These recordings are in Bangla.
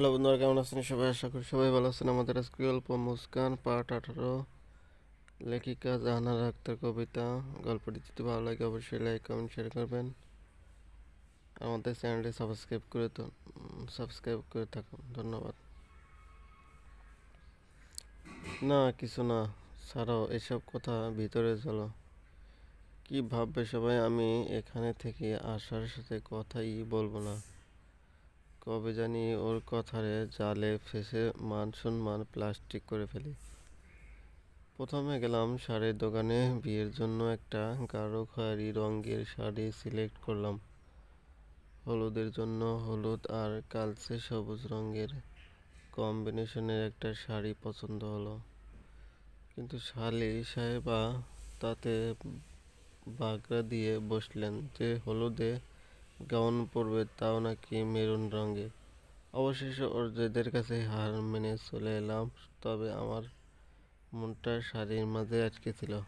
হ্যালো বন্ধুরা, কেমন আছেন? সবাই আশা করি সবাই ভালো আছেন। আমাদের আজকে গল্প মুস্কান, পার্ট আঠারো। লেখিকা জাহানারা আক্তার কবিতা। গল্পটি যদি ভালো লাগে অবশ্যই লাইক কমেন্ট শেয়ার করবেন। আমাদের চ্যানেলটি সাবস্ক্রাইব করে সাবস্ক্রাইব করে থাকুন। ধন্যবাদ। না, কিছু না। ছাড়াও এসব কথা ভিতরে চলো। কি ভাববে সবাই? আমি এখানে থেকে আসার সাথে কথাই বলব না। কবে জানি ওর কথারে জালে ফেসে মান সম্মান প্লাস্টিক করে ফেলি। প্রথমে গেলাম শাড়ির দোকানে, বিয়ের জন্য একটা গাঢ় খয়েরি রঙের শাড়ি সিলেক্ট করলাম। হলুদের জন্য হলুদ আর কালচে সবুজ রঙের কম্বিনেশনের একটা শাড়ি পছন্দ হলো। কিন্তু শালি সাহেবা তাতে বাগড়া দিয়ে বসলেন যে হলুদে গাউন পরবে তাও নাকি মেরুন রঙে। অবশেষে ওর জেদের কাছে হার মেনে চলে এলাম, তবে আমার মনটা শাড়ির মাঝে আটকে ছিল।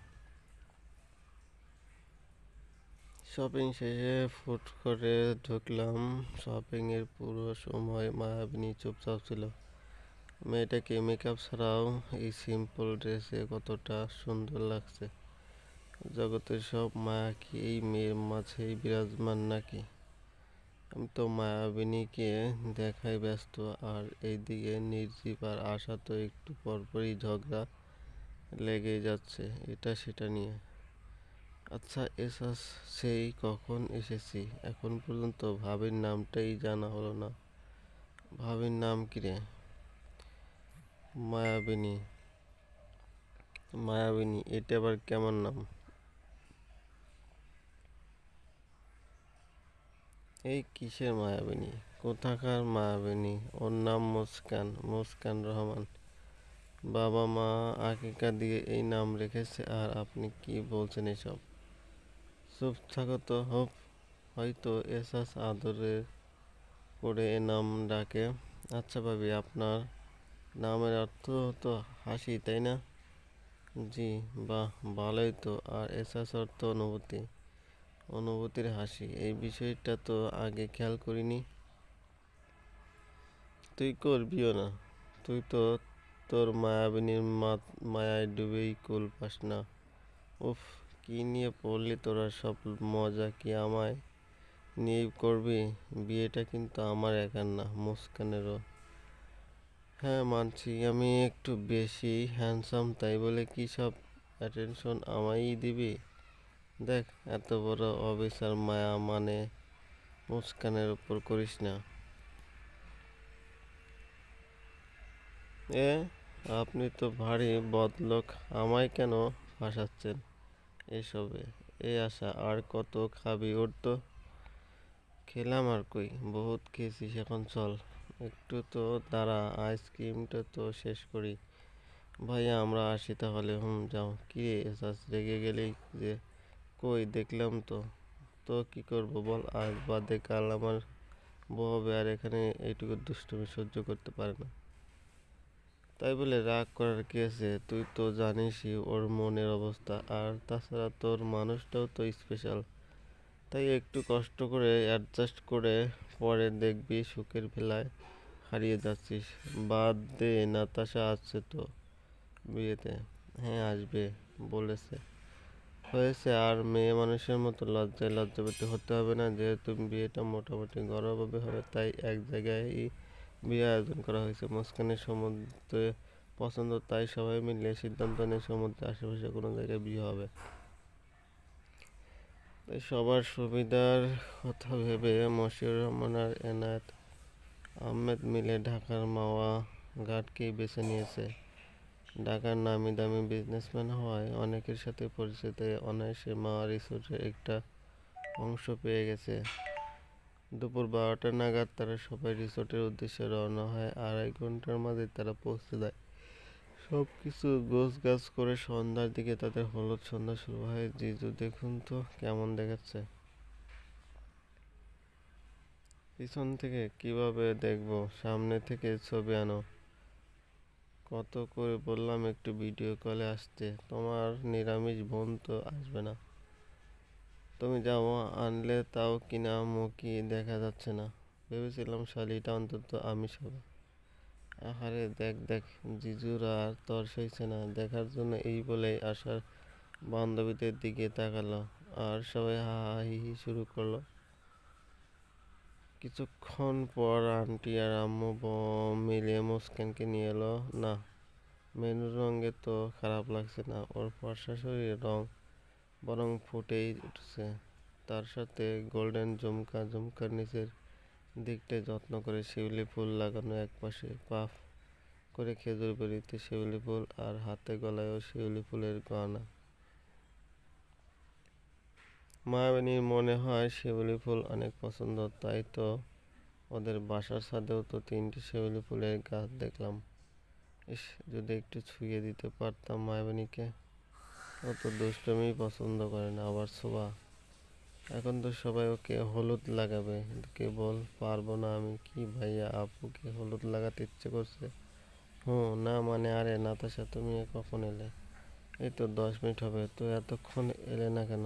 শপিং শেষে ফুট করে ঢুকলাম। শপিং এর পুরো সময় মায়াবিনী চুপচাপ ছিল। মেয়েটাকে মেকআপ ছাড়াও এই সিম্পল ড্রেসে কতটা সুন্দর লাগছে। জগতের সব মায়া কি এই মেয়ের মাঝেই বিরাজমান নাকি? আমি তো মায়াবিনীকে দেখাই ব্যস্ত, আর এইদিকে নির্জীব আর আশা তো একটু পরপরই ঝগড়া লেগেই যাচ্ছে, এটা সেটা নিয়ে। আচ্ছা এসাস সেই কখন এসেছি? এখন পর্যন্ত ভাবির নামটাই জানা হলো না। ভাবির নাম কি রে? মায়াবিনী। মায়াবিনী, এটা আবার কেমন নাম? এই কিসের মায়াবিনী? কোথাকার মায়াবিনী? ওর নাম মুস্কান মুস্কান রহমান। বাবা মা আকিকা দিয়ে এই নাম রেখেছে, আর আপনি কি বলছেন এসব? চুপ থাকো তো, হোপ। হয়তো এসাস আদরে করে এ নাম ডাকে। আচ্ছা ভাবি, আপনার নামের অর্থ তো হাসি, তাই না? জি, বাহ, ভালোই তো। আর এসাস অর্থ অনুভূতি। অনুভূতির হাসি। এই বিষয়টা তো আগে খেয়াল করিনি। তুই করবিও না। তুই তো তোর মায়াবিনীর মায়ায় ডুবেই কুল পাস না। উফ, কি নিয়ে পড়লি তোরা সব মজা কি আমায় নিয়ে করবি? বিয়েটা কিন্তু আমার একার না, মুস্কানেরও। হ্যাঁ মানছি। আমি একটু বেশি হ্যান্ডসাম তাই বলে কি সব অ্যাটেনশন আমায়ই দিবি? দেখ, এত বড় অবিচার মায়া মানে মুস্কানের উপর করিস না। এ, আপনি তো ভারী বদলোক, আমায় কেন ফাঁসাচ্ছেন এসবে? এ আশা আর কত খাবি ওর তো? খেলাম আর কই, বহুত খেয়েছিস এখন চল। একটু তো দাঁড়া, আইসক্রিমটা তো শেষ করি। ভাইয়া, আমরা আসি তাহলে, হুম, যাও। কি রেগে গেলেই যে কই, দেখলাম তো। তো কি করব বল, আজ বাদে কাল আমার বউ হবে আর এখানে এইটুকু দুষ্টুমি সহ্য করতে পারে না। তাই বলে রাগ করার কি আছে? তুই তো জানিসই ওর মনের অবস্থা, আর তাছাড়া তোর মানুষটাও তো স্পেশাল তাই একটু কষ্ট করে অ্যাডজাস্ট করে পরে দেখবি সুখের বেলায় হারিয়ে যাচ্ছিস। বাদ দে, নাতাশা আসছে তো বিয়েতে। হ্যাঁ আসবে, বলেছে। হয়েছে। আর মেয়ে মানুষের মতো লজ্জায় লজ্জাপতি হতে হবে না। যেহেতু বিয়েটা মোটামুটি ঘরোয়াভাবে হবে, তাই এক জায়গায় বিয়ে আয়োজন করা হয়েছে। মুস্কানের সমুদ্রে পছন্দ, তাই সবাই মিলে সিদ্ধান্ত নেয় সমুদ্রের আশেপাশে কোনো জায়গায় বিয়ে হবে। তাই সবার সুবিধার কথা ভেবে মশিউর রহমান আর এনায়েত আহমেদ মিলে ঢাকার মাওয়া ঘাটকেই বেছে নিয়েছে। ঢাকার নামি দামি বিজনেসম্যান হওয়ায় অনেকের সাথে পরিচিত, অনায়াসে মাওয়া রিসোর্টের একটা অংশ পেয়ে গেছে। দুপুর বারোটা নাগাদ তারা সবাই রিসোর্টের উদ্দেশ্যে রওনা হয়, আড়াই ঘণ্টার মাঝে তারা পৌঁছে যায়। সব কিছু গোছ গাছ করে সন্ধ্যার দিকে তাদের হলুদ সন্ধ্যা শুরু হয়। জিজু, দেখুন তো কেমন দেখাচ্ছে। পিছন থেকে কীভাবে দেখব? সামনে থেকে ছবি আনো। কত করে বললাম, একটু ভিডিও কলে আসতে। তোমার নিরামিষ বোন তো আসবে না। তুমি যাও, আনলে তাও কিনা মুখই দেখা যাচ্ছে না। ভেবেছিলাম শালিটা অন্তত আমিষ হবে আহারে, দেখ দেখ, জিজুর আর তর সইছে না। দেখার জন্য এই বলেই আসার বান্ধবীদের দিকে তাকালো। আর সবাই হা হা, হি হি শুরু করল। কিছুক্ষণ পর আন্টি আর আম্মু মিলে মুস্কানকে নিয়ে এলো। না, মেনুর রঙে তো খারাপ লাগছে না, ওর ফর্সা শরীরের রং বরং ফুটেই উঠছে। তার সাথে গোল্ডেন ঝুমকা, ঝুমকার নিচের দিকটায় যত্ন করে শিউলি ফুল লাগানো একপাশে পাফ করে খেজুর বেরিতে শিউলি ফুল আর হাতে গলায়ও শিউলি ফুলের গহনা মায়াবিনীর মনে হয় শিউলি ফুল অনেক পছন্দ, তাই তো ওদের বাসার ছাদেও তো তিনটি শিউলি ফুলের গাছ দেখলাম। ইস, যদি একটু ছুঁয়ে দিতে পারতাম মায়াবিনীকে। ও তো দুষ্টুমি পছন্দ করে না, আবার শোভা। এখন তো সবাই ওকে হলুদ লাগাবে। কেবল পারব না আমি কি ভাইয়া, আপুকে হলুদ লাগাতে ইচ্ছে করছে? হুম না মানে আরে নাতাশা, তুমি কখন এলে? এই তো দশ মিনিট হবে, তো এতক্ষণ এলে না কেন?